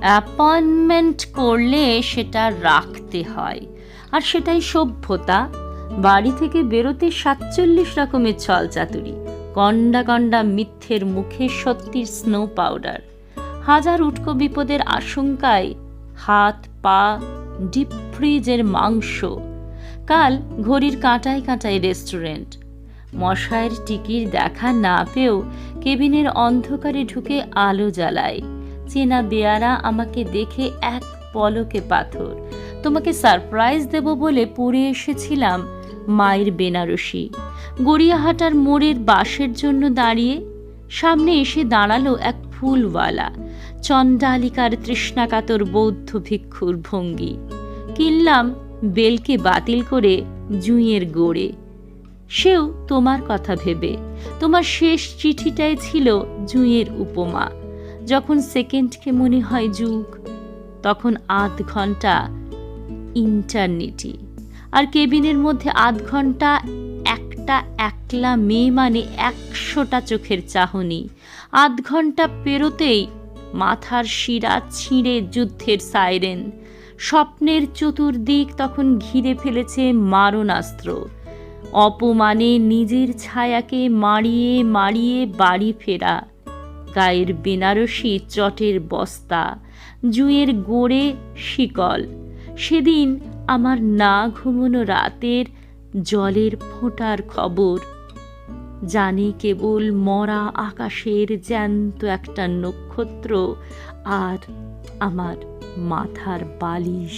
Appointment করলে সেটা রাখতে হয়। আর সেটাই সভ্যতা। বাড়ি থেকে বেরোতে সাতচল্লিশ রকমের ছল চাতুরি। কন্ডা কন্ডা মিথ্যের মুখে সত্যির স্নো পাউডার হাজার উটকো বিপদের আশঙ্কায় হাত, পা ডিপ ফ্রিজের মাংস। কাল ঘড়ির কাঁটায় কাঁটায় রেস্টুরেন্ট মশায়ের টিকির দেখা না পেয়েও কেবিনের অন্ধকারে ঢুকে আলো জ্বালায়। চেনা বেয়ারা আমাকে দেখে এক পলকে পাথর। তোমাকে সারপ্রাইজ দেব বলে পড়ে এসেছিলাম মায়ের বেনারসি। গড়িয়াহাটার মোড়ের বাসের জন্য দাঁড়িয়ে সামনে এসে দাঁড়াল এক ফুলওয়ালা, চণ্ডালিকার তৃষ্ণাকাতর বৌদ্ধ ভিক্ষুর ভঙ্গি। কিনলাম বেলকে বাতিল করে জুঁইয়ের গোড়ে। সেও তোমার কথা ভেবে, তোমার শেষ চিঠিটাই ছিল জুঁইয়ের উপমা। যখন সেকেন্ডকে মনে হয় যুগ, তখন আধ ঘণ্টা ইন্টারনেটি আর কেবিনের মধ্যে আধ ঘণ্টা একটা একলা মেয়ে মানে একশোটা চোখের চাহনি। আধ ঘণ্টা পেরোতেই মাথার শিরা ছিঁড়ে যুদ্ধের সাইরেন স্বপ্নের চতুর্দিক তখন ঘিরে ফেলেছে মারণাস্ত্র। অপমানে নিজের ছায়াকে মাড়িয়ে মাড়িয়ে বাড়ি ফেরা। গায়ের বেনারসি চটের বস্তা, জুঁয়ের গোড়ে শিকল। সেদিন আমার না ঘুমোনো রাতের জলের ফোঁটার খবর। জানি কেবল মরা আকাশের জ্যান্ত একটা নক্ষত্র আর আমার মাথার বালিশ।